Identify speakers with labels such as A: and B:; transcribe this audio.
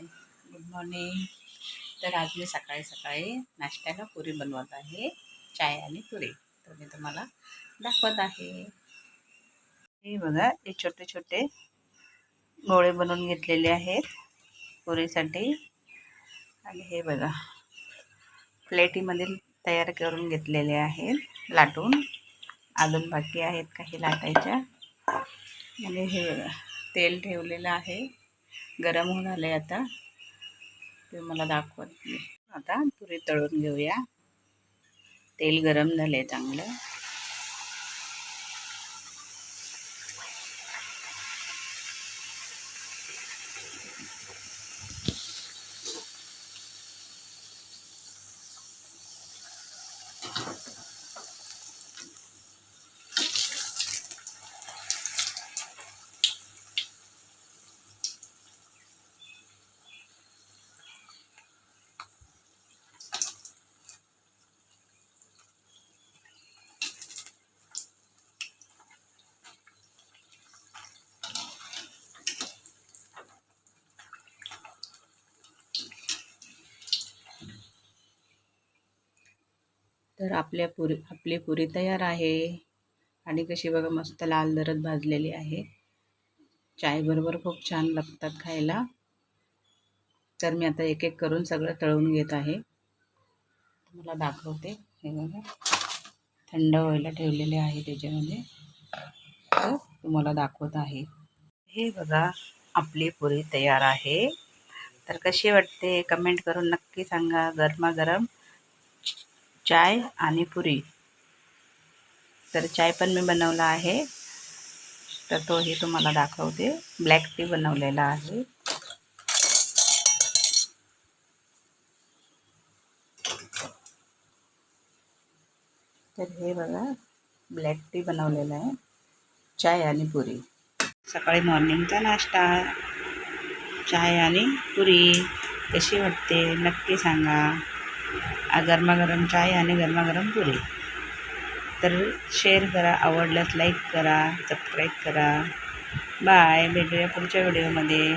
A: Hi good morning तर आज मी सकाळी सकाळी नाश्त्याला पुरी बनवत आहे चाय आणि पुरी. तर मी तुम्हाला दाखवत आहे. हे बघा हे छोटे छोटे गोळे बनवून घेतलेले आहेत पुरीसाठी. आणि हे बघा प्लेटीमध्ये तयार करून घेतलेले आहेत लाटून. अजून बाकी आहेत काही लाटायच्या. आणि हे बघा तेल ठेवलेलं आहे. गरम होऊन आले आता. ते मला दाखवत आता पुरी तळून घेऊया. तेल गरम झाले चांगलं. तर आपल्या पुरी आपली पुरी तयार आहे. आणि कशी बघा मस्त लाल दरत भाजलेली आहे. चायबरोबर खूप छान लागतात खायला. तर मी आता एक एक करून सगळं तळून घेत आहे. तुम्हाला दाखवते. हे बघा. थंड व्हायला ठेवलेले आहे त्याच्यामध्ये. तर तुम्हाला दाखवत आहे. हे बघा आपली पुरी तयार आहे. तर कशी वाटते? कमेंट करून नक्की सांगा. गरमागरम. चाय आणि पुरी. तर चाय पण मी बनवला आहे. तर तोही तुम्हाला दाखवते. ब्लॅक टी बनवलेला आहे. तर हे बघा ब्लॅक टी बनवलेला आहे. चाय आणि पुरी. सकाळी मॉर्निंगचा नाश्ता. चाय आणि पुरी. कशी वाटते? नक्की सांगा. गरमागरम चाय आणि गरमागरम पुरी. तर शेअर करा आवडल्यास लाईक करा सबस्क्राईब करा. बाय भेटूया पुढच्या व्हिडिओमध्ये